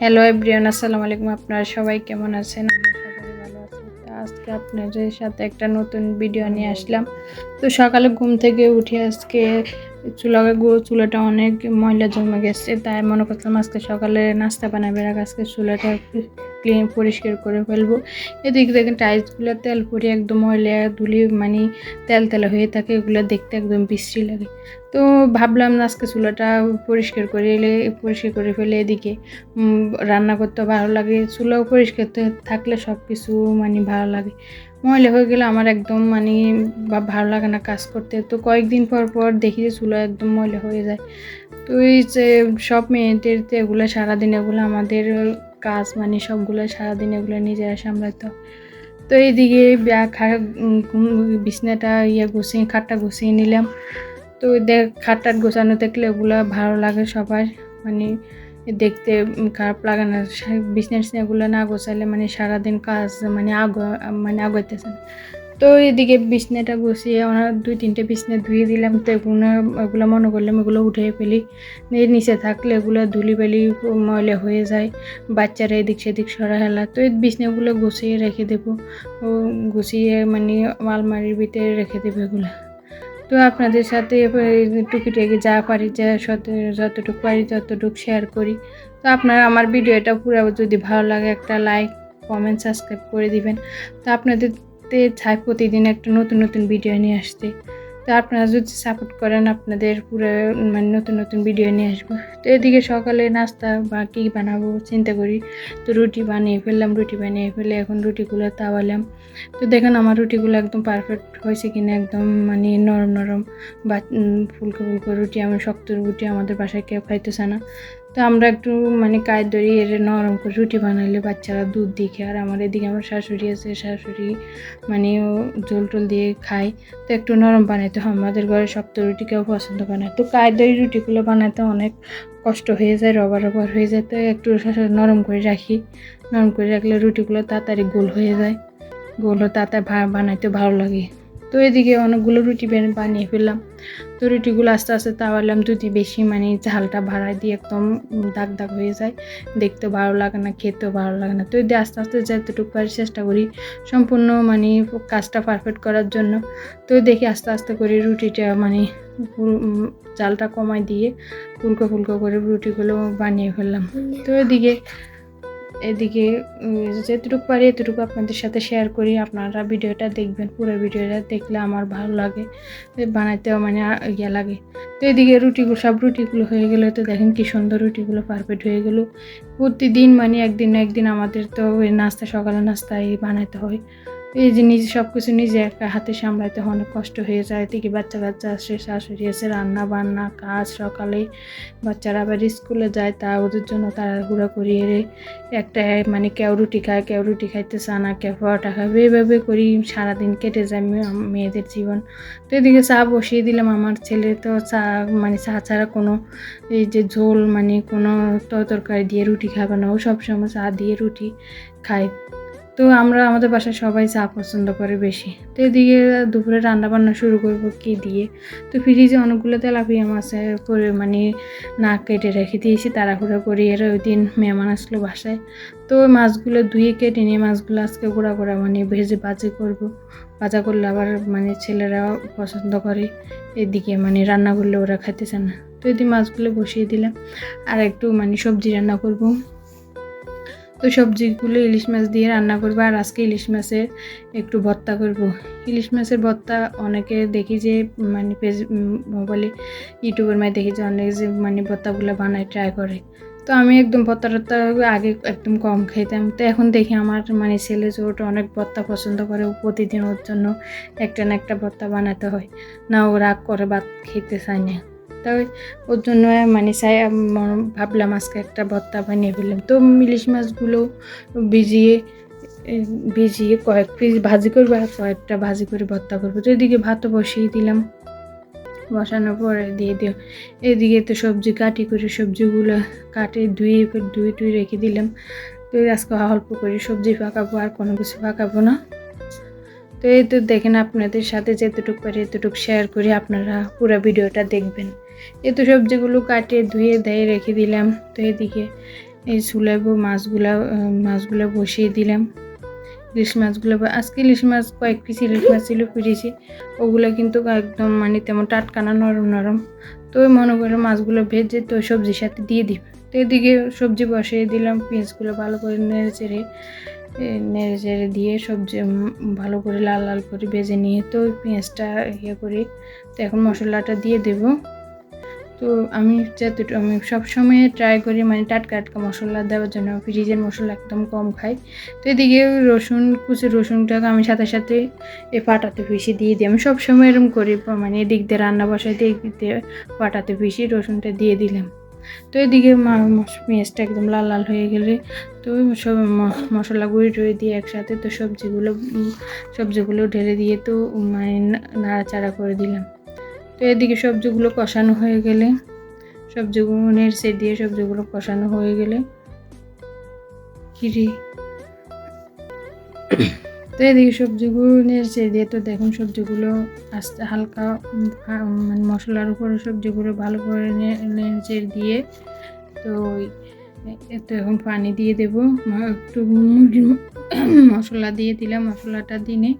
Hello everyone আসসালামু আলাইকুম। আপনারা সবাই কেমন আছেন? আজকে আপনাদের সাথে একটা নতুন ভিডিও নিয়ে আসলাম। তো সকালে ঘুম থেকে উঠে আজকে চুলা চুলাটা অনেক ময়লা জমে গেছে। তাই মনে করতাম আজকে সকালে নাস্তা বানাবে। আজকে চুলাটা ক্লিন পরিষ্কার করে ফেলব। এদিকে দেখেন টাইলসগুলো তেল পরে একদম ময়লা ধুলি মানে তেল তেলা হয়ে থাকে, এগুলো দেখতে একদম বিশ্রী লাগে। তো ভাবলাম আজকে চুলাটা পরিষ্কার করে এলে, পরিষ্কার করে ফেলে এদিকে রান্না করতে ভালো লাগে। চুলাও পরিষ্কার থাকলে সব কিছু মানে ভালো লাগে। ময়লা হয়ে গেলে আমার একদম মানে ভালো লাগে না কাজ করতে। তো কয়েকদিন পর পর দেখি যে চুলা একদম ময়লা হয়ে যায়। তো এই যে সব মেয়েদের তো এগুলো সারাদিন এগুলো আমাদের কাজ মানে সবগুলো সারাদিন এগুলো নিজেরা সামলাতো। তো। এইদিকে বিছনাটা ইয়ে গুছিয়ে, খাটটা গুছিয়ে নিলাম। তো দেখ খাটটাট গোছানো থাকলে ওগুলো ভালো লাগে সবার। মানে দেখতে খারাপ লাগে না। বিছনা এগুলো না গোছালে মানে সারাদিন কাজ মানে আগ মানে আগাইতেছে তো এদিকে বিছনাটা গুছিয়ে ওনার দুই তিনটে বিছনা ধুয়ে দিলাম, তো এগুলো এগুলো মনে করলাম এগুলো উঠে ফেলি। নিচে থাকলে এগুলো ধুলি বালি ময়লা হয়ে যায়, বাচ্চারা এদিক সেদিক সরা হেলা। তো এই বিছনাগুলো গুছিয়ে রেখে দেবো। ও গুছিয়ে মানে আলমারির ভিতরে রেখে দেবো এগুলো। তো আপনাদের সাথে টুকিটাকি যা পারি, যা যতটুকু পারি ততটুকু শেয়ার করি। তো আপনারা, আমার ভিডিওটা পুরো যদি ভালো লাগে একটা লাইক কমেন্ট সাবস্ক্রাইব করে দিবেন। তো আপনাদেরতে চাই প্রতিদিন একটা নতুন নতুন ভিডিও নিয়ে আসতে। তো আপনারা যদি সাপোর্ট করেন, আপনাদের পুরো মানে নতুন নতুন ভিডিও নিয়ে আসব। তো এদিকে সকালে নাস্তা বা কী বানাবো, চিন্তা করি। তো রুটি বানিয়ে ফেললাম, রুটি বানিয়ে ফেলে এখন রুটিগুলো তাওয়ালাম। তো দেখেন আমার রুটিগুলো একদম পারফেক্ট হয়েছে কিনা, একদম মানে নরম নরম। বা ফুলকো ফুলকো রুটি, আমার শক্ত রুটি আমাদের বাসায় কেউ খাইতেছে না। তো আমরা একটু মানে কায় দড়ি এর নরম করে রুটি বানাইলে বাচ্চারা দুধ দিয়ে খায়, আর আমার এদিকে আমার শাশুড়ি আছে, শাশুড়ি মানে ঝোল টোল দিয়ে খায়, তো একটু নরম বানাইতে হয়। আমাদের ঘরে শক্ত রুটি কেউ পছন্দ করে না। তো কায় দড়ি রুটিগুলো বানাতে অনেক কষ্ট হয়ে যায়, রবার রবার হয়ে যায়, তো একটু নরম করে রাখি। নরম করে রাখলে রুটিগুলো তাড়াতাড়ি গোল হয়ে যায়। গোল ভা- বানাইতে ভালো লাগে। তো এদিকে অনেকগুলো রুটি বান- বানিয়ে ফেললাম। তো রুটিগুলো আস্তে আস্তে তাওয়ালাম যদি বেশি মানে ঝালটা বাড়ায় দিয়ে একদম দাগ দাগ হয়ে যায়। দেখতে ভালো লাগে না, খেতেও ভালো লাগে না। তো এদিকে আস্তে আস্তে যতটুকু পারি চেষ্টা করি সম্পূর্ণ মানে কাজটা পারফেক্ট করার জন্য। তো দেখি আস্তে আস্তে করে রুটিটা মানে জালটা কমাই দিয়ে ফুলকো ফুলকো করে রুটিগুলো বানিয়ে ফেললাম। তো এদিকে এদিকে যেটুকু পারি এতটুকু আপনাদের সাথে শেয়ার করি। আপনারা ভিডিওটা দেখবেন, পুরো ভিডিওটা দেখলে আমার ভালো লাগে। বানাইতেও মানে ইয়ে লাগে। তো এদিকে রুটিগুলো, সব রুটিগুলো হয়ে গেলে। তো দেখেন কি সুন্দর রুটিগুলো পারফেক্ট হয়ে গেলো। প্রতিদিন মানে একদিন না একদিন আমাদের তো নাস্তা, সকালে নাস্তায় বানাইতে হয়। এই যে নিজে সব কিছু নিজে একা হাতে সামলাতে অনেক কষ্ট হয়ে যায়। এদিকে বাচ্চা কাচ্চা আসে, শাশুড়ি আছে রান্না বান্না, কাজ, সকালে বাচ্চারা আবার স্কুলে যায়, তা ওদের জন্য তাড়াহুড়া করিয়ে একটা মানে কেউ রুটি খায়, কেউ রুটি খাইতে চায় না কেউ পরোটা খাবে এইভাবে করি সারাদিন কেটে যায় মেয়েদের জীবন। তো এদিকে চা বসিয়ে দিলাম আমার ছেলে তো চা মানে চা ছাড়া কোনো এই যে ঝোল মানে কোনো ত- তরকারি দিয়ে রুটি খাবে না। ও সবসময় চা দিয়ে রুটি খায়। তো আমরা আমাদের বাসায় সবাই চা পছন্দ করে বেশি। তো এদিকে দুপুরে রান্না বান্না শুরু করব কি দিয়ে। তো ফ্রিজে অনেকগুলো তেলাপিয়া মাছ করে মানে না কেটে রেখে দিয়েছি, তাড়াহুড়ো করি এর ওই দিন মেহমান আসলো বাসায়। তো ওই মাছগুলো ধুয়ে কেটে নিয়ে মাছগুলো আজকে গোড়া গোড়া মানে ভেজে বাজে করব। ভাজা করলে আবার মানে ছেলেরা পছন্দ করে, এদিকে মানে রান্না করলে ওরা খাইতেছে না। তো এদিকে মাছগুলো বসিয়ে দিলাম। আর একটু মানে সবজি রান্না করব। তো সবজিগুলো ইলিশ মাছ দিয়ে রান্না করব, আর আজকে ইলিশ মাছের একটু ভর্তা করব। ইলিশ মাছের ভর্তা অনেকে দেখি যে মানে পেজ মোবাইলে, ইউটিউবের মাঝে দেখি যে অনেক যে মানে ভর্তাগুলো বানায় ট্রাই করে। তো আমি একদম ভর্তা টর্তা আগে একদম কম খেতাম তো এখন দেখি আমার মানে ছেলে ওটা অনেক ভর্তা পছন্দ করে প্রতিদিন ওর জন্য একটা না একটা ভর্তা বানাতে হয়। না ও রাগ করে ভাত খেতে চায় না। তাই ওর জন্য মানে আম- ভাবলাম আজকে একটা ভর্তা বানিয়ে ফেললাম। তো ইলিশ মাছগুলো ভিজিয়ে ভিজিয়ে কয়েক পিস ভাজি করব আর কয়েকটা ভাজি করে ভর্তা করব। তো এদিকে ভাতও বসিয়ে দিলাম। বসানোর পরে দিয়ে দিও। এদিকে তো সবজি কাটি করে সবজিগুলো কাটে, ধুয়ে ধুয়ে টুয়ে রেখে দিলাম। তো আজকে অল্প করে সবজি পাকাবো, আর কোনো কিছু পাকাবো না। তো এই তো দেখেন আপনাদের সাথে যেতটুকু পারি এতটুকু শেয়ার করি। আপনারা পুরো ভিডিওটা দেখবেন। এই তো সবজিগুলো কাটে, ধুয়ে, দেয় রেখে দিলাম। তো এদিকে এই চুলায় মাছগুলা মাছগুলা বসিয়ে দিলাম। ইলিশ মাছগুলো, আজকে ইলিশ মাছ কয়েক পিস ইলিশ মাছ ছিল ফিরেছি ওগুলো কিন্তু একদম মানে তেমন টাটকা না নরম নরম। তো মনে করে মাছগুলো ভেজে তো সবজির সাথে দিয়ে দিই। তো এদিকে সবজি বসিয়ে দিলাম, পেঁয়াজগুলো ভালো করে নেড়ে চেড়ে নেড়ে চেড়ে দিয়ে সবজি ভালো করে লাল লাল করে ভেজে নিয়ে তো পেঁয়াজটা ইয়ে করে, তো এখন মশলাটা দিয়ে দেবো। তো আমি যতটুকু, আমি সবসময় ট্রাই করি মানে টাটকা টাটকা মশলা দেওয়ার জন্য ফ্রিজের মশলা একদম কম খাই। তো এদিকে রসুন কুচি রসুনটাকে আমি সাথে সাথে এ পাটাতে পিষে দিয়ে দিই। আমি সবসময় এরকম করি মানে এদিক দিয়ে রান্না বসাই দিয়ে এদিক দিয়ে পাটাতে পিষি রসুনটা দিয়ে দিলাম। তো এদিকে পেঁয়াজটা একদম লাল লাল হয়ে গেলে তো সব মশলা গুঁড়ি টুড়ি দিয়ে একসাথে তো সবজিগুলো সবজিগুলো ঢেলে দিয়ে তো মানে নাড়াচাড়া করে দিলাম। এদিকে সবজিগুলো কষানো হয়ে গেলে সবজিগুলো নেড়ে দিয়ে সবজিগুলো কষানো হয়ে গেলে, কিরি? তো এদিকে সবজিগুলো নেড়ে দিয়ে তো দেখুন সবজিগুলো আস্তে হালকা মানে মশলার উপরে সবজিগুলো ভালো করে নে- নেড়ে দিয়ে তো ওই, এ এখন পানি দিয়ে দেবো। একটু মুরগির মশলা দিয়ে দিলাম, মশলাটা দিনে।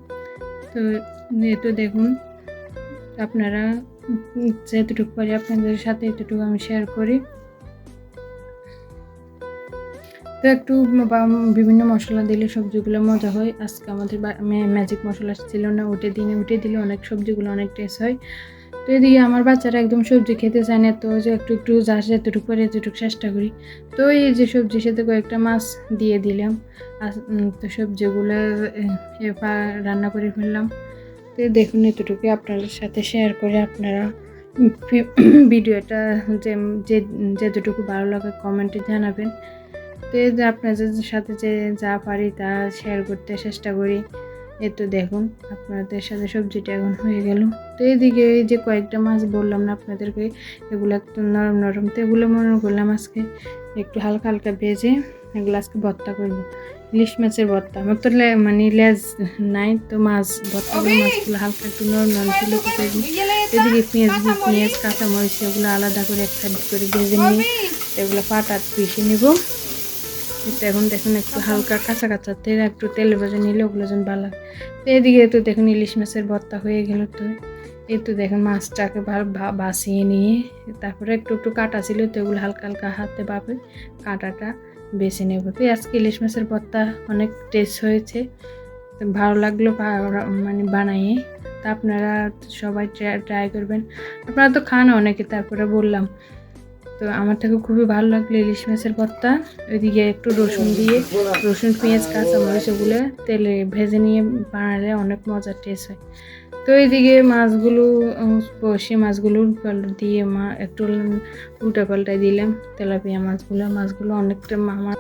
তো তো দেখুন আপনারা যেতটুকু পারি আপনাদের সাথে, এতটুকু আমি শেয়ার করি। তো একটু বিভিন্ন মশলা দিলে সবজিগুলো মজা হয়। আজকে আমাদের ম্যাজিক মশলা ছিল না, উঠে দিনে, উঠে দিলে অনেক সবজিগুলো অনেক টেস্ট হয়। তো এদিকে আমার বাচ্চারা একদম সবজি খেতে চায় না, তো যে একটু একটু যা যেতটুকু পারি এতটুকু চেষ্টা করি। তো এই যে সবজির সাথে কয়েকটা মাছ দিয়ে দিলাম। তো সবজিগুলো রান্না করে ফেললাম। তো দেখুন এতটুকু আপনাদের সাথে শেয়ার করে আপনারা ভিডিওটা যে যে, যেতটুকু ভালো লাগে কমেন্টে জানাবেন। তো এই যে আপনাদের সাথে যে, যা পারি তা শেয়ার করতে চেষ্টা করি। এ তো দেখুন, আপনাদের সাথে সবজিটা এখন হয়ে গেল। তো এইদিকে এই যে কয়েকটা মাছ বললাম না আপনাদেরকে, এগুলো একটু নরম নরম। তো এগুলো মনে করলাম আজকে একটু হালকা হালকা ভেজে এগুলো আজকে ভর্তা করব। ইলিশ মাছের ভর্তা আমার তো মানে লেজ নাই তো মাছ ভর্তা মাছগুলো হালকা একটু নরম নরম ছিল এদিকে পেঁয়াজ পেঁয়াজ কাঁচামরিচ এগুলো আলাদা করে এক সাইড করে ভেজে নিয়ে এগুলো পাটাত পিষে নিব। এটা এখন দেখুন একটু হালকা কাঁচা কাঁচা তেল একটু তেল ভেজে নিলে ওগুলো যেন ভালো লাগে তো এদিকে তো দেখুন ইলিশ মাছের ভর্তা হয়ে গেল তো। এই তো দেখুন মাছটাকে ভালো বাছিয়ে নিয়ে তারপরে একটু একটু কাটা ছিল তো এগুলো হালকা হালকা হাতে পাবে কাঁটাটা। বেছে নেব। তো আজকে ইলিশ মাছের ভর্তা অনেক টেস্ট হয়েছে। তো ভালো লাগল মানে বানাইয়ে। তা আপনারা সবাই ট্রাই করবেন। আপনারা তো খান অনেকে, তারপরে বললাম। তো আমার থেকে খুবই ভালো লাগল ইলিশ মাছের ভর্তা। ওইদিকে একটু রসুন দিয়ে, রসুন, পেঁয়াজ, কাঁচামরিচ ওগুলো তেলে ভেজে নিয়ে বানালে অনেক মজার টেস্ট হয়। তো এইদিকে মাছগুলো সে মাছগুলো দিয়ে মা একটু উল্টা পাল্টাই দিলাম তেলাপিয়া মাছগুলো। মাছগুলো অনেকটা আমার